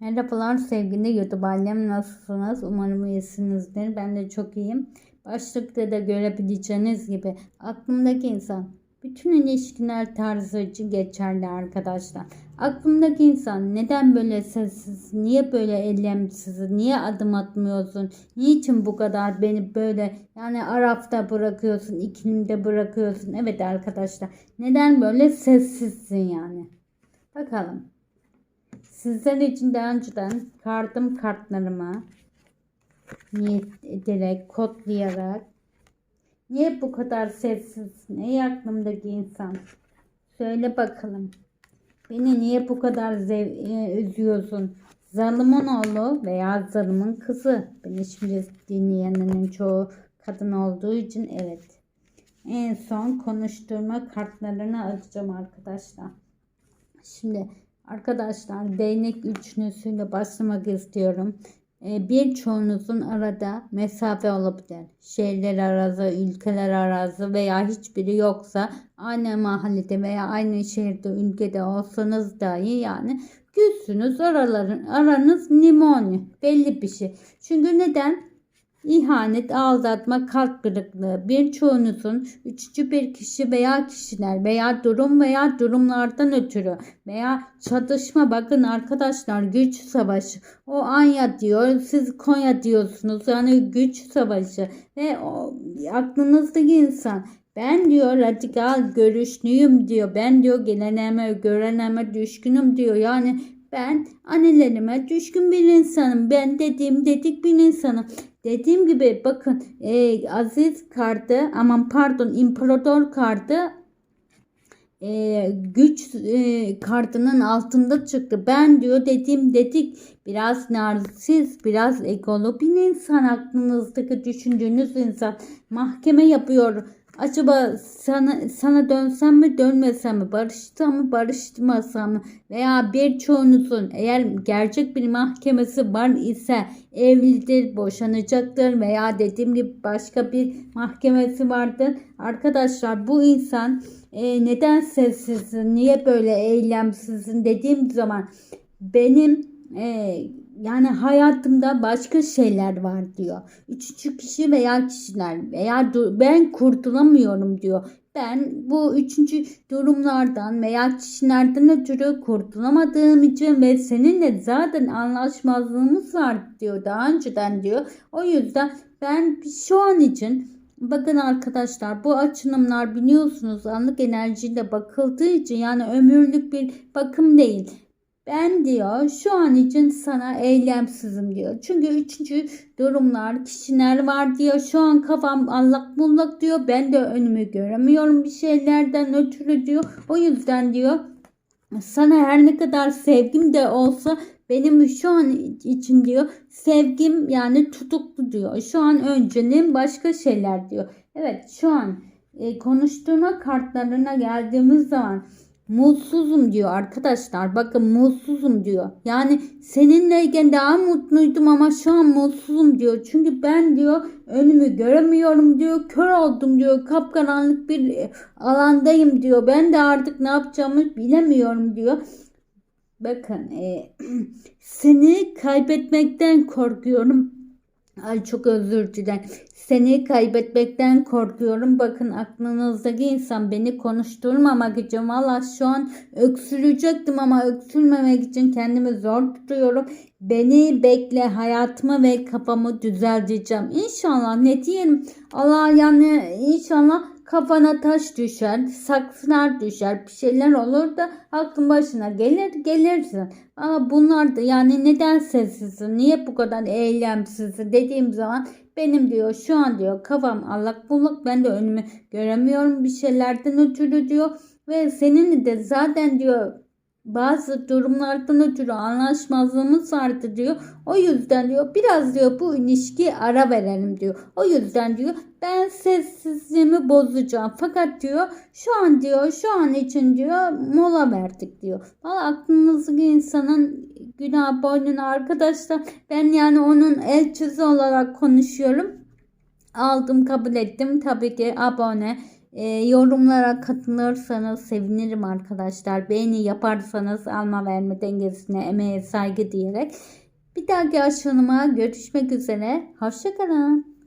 Merhabalar sevgili YouTube ailem nasılsınız? Umarım iyisinizdir. Ben de çok iyiyim. Başlıkta da görebileceğiniz gibi aklımdaki insan bütün ilişkiler tarzı için geçerli arkadaşlar. Aklımdaki insan neden böyle sessiz, niye böyle eylemsiz, niye adım atmıyorsun, niçin bu kadar beni böyle yani arafta bırakıyorsun, ikilimde bırakıyorsun. Evet arkadaşlar neden böyle sessizsin yani. Bakalım. Sizler için daha önceden kartım kartlarımı niyet ederek, kodlayarak niye bu kadar sessiz? Ne aklımdaki insan? Söyle bakalım. Beni niye bu kadar zev- e, üzüyorsun? Zalımın oğlu veya zalımın kızı. Beni şimdi dinleyenlerin çoğu kadın olduğu için evet. En son konuşturma kartlarını açacağım arkadaşlar. Şimdi arkadaşlar değnek üçlüsüyle başlamak istiyorum. Ee, Birçoğunuzun arada mesafe olabilir. Şehirler arası, ülkeler arası veya hiçbiri yoksa aynı mahallede veya aynı şehirde, ülkede olsanız dahi yani küssünüz araların, aranız limoni belli bir şey. Çünkü neden? İhanet, aldatma, kalp kırıklığı. Birçoğunuzun üçüncü bir kişi veya kişiler veya durum veya durumlardan ötürü veya çatışma bakın arkadaşlar güç savaşı. O Anya diyor siz Konya diyorsunuz. Yani güç savaşı ve o, aklınızdaki insan ben diyor radikal görüşlüyüm diyor. Ben diyor geleneğime göreneğime düşkünüm diyor. Yani ben annelerime düşkün bir insanım. Ben dediğim dedik bir insanım. Dediğim gibi bakın e, Aziz kartı aman pardon İmparator kartı e, güç e, kartının altında çıktı. Ben diyor dediğim dedik biraz narsist biraz egolu bir insan aklınızdaki düşündüğünüz insan mahkeme yapıyor. Acaba sana, sana dönsem mi dönmesem mi barışsam mı barışmasam mı veya birçoğunuzun eğer gerçek bir mahkemesi var ise evlidir boşanacaktır veya dediğim gibi başka bir mahkemesi vardır. Arkadaşlar bu insan e, neden sessizsin niye böyle eylemsizsin dediğim zaman benim e, yani hayatımda başka şeyler var diyor. Üçüncü kişi veya kişiler veya ben kurtulamıyorum diyor. Ben bu üçüncü durumlardan veya kişilerden ötürü kurtulamadığım için ve seninle zaten anlaşmazlığımız var diyor daha önceden diyor. O yüzden ben şu an için Bakın arkadaşlar bu açılımlar biliyorsunuz anlık enerjiyle bakıldığı için yani ömürlük bir bakım değil. Ben diyor şu an için sana eylemsizim diyor. Çünkü üçüncü durumlar, kişiler var diyor. Şu an kafam allak bullak diyor. Ben de önümü göremiyorum bir şeylerden ötürü diyor. O yüzden diyor sana her ne kadar sevgim de olsa benim şu an için diyor sevgim yani tutuklu diyor. Şu an önceliğim başka şeyler diyor. Evet şu an e, konuşturma kartlarına geldiğimiz zaman mutsuzum diyor arkadaşlar. Bakın mutsuzum diyor. Yani seninleyken daha mutluydum ama şu an mutsuzum diyor. Çünkü ben diyor önümü göremiyorum diyor. Kör oldum diyor. Kapkaranlık bir e, alandayım diyor. Ben de artık ne yapacağımı bilemiyorum diyor. Bakın e, seni kaybetmekten korkuyorum. Ay çok özür dilerim. Seni kaybetmekten korkuyorum. Bakın aklınızdaki insan beni konuşturmamak için valla şu an öksürecektim ama öksürmemek için kendimi zor tutuyorum. Beni bekle hayatımı ve kafamı düzelteceğim. İnşallah ne diyelim Allah yani inşallah kafana taş düşer, saksılar düşer, bir şeyler olur da aklın başına gelir gelirsin. Ama bunlar da yani neden sessizsin, niye bu kadar eylemsizsin dediğim zaman benim diyor şu an diyor kafam allak bullak ben de önümü göremiyorum bir şeylerden ötürü diyor. Ve senin de zaten diyor bazı durumlardan ötürü anlaşmazlığımız vardı diyor. O yüzden diyor biraz diyor bu ilişkiye ara verelim diyor. O yüzden diyor ben sessizliğimi bozacağım. Fakat diyor şu an diyor şu an için diyor mola verdik diyor. Valla aklınızdaki insanın günah boynuna arkadaşlar ben yani onun elçisi olarak konuşuyorum. Aldım kabul ettim tabii ki abone E, yorumlara katılırsanız sevinirim arkadaşlar. Beğeni yaparsanız alma verme dengesine emeğe saygı diyerek. Bir dahaki açılıma görüşmek üzere. Hoşçakalın.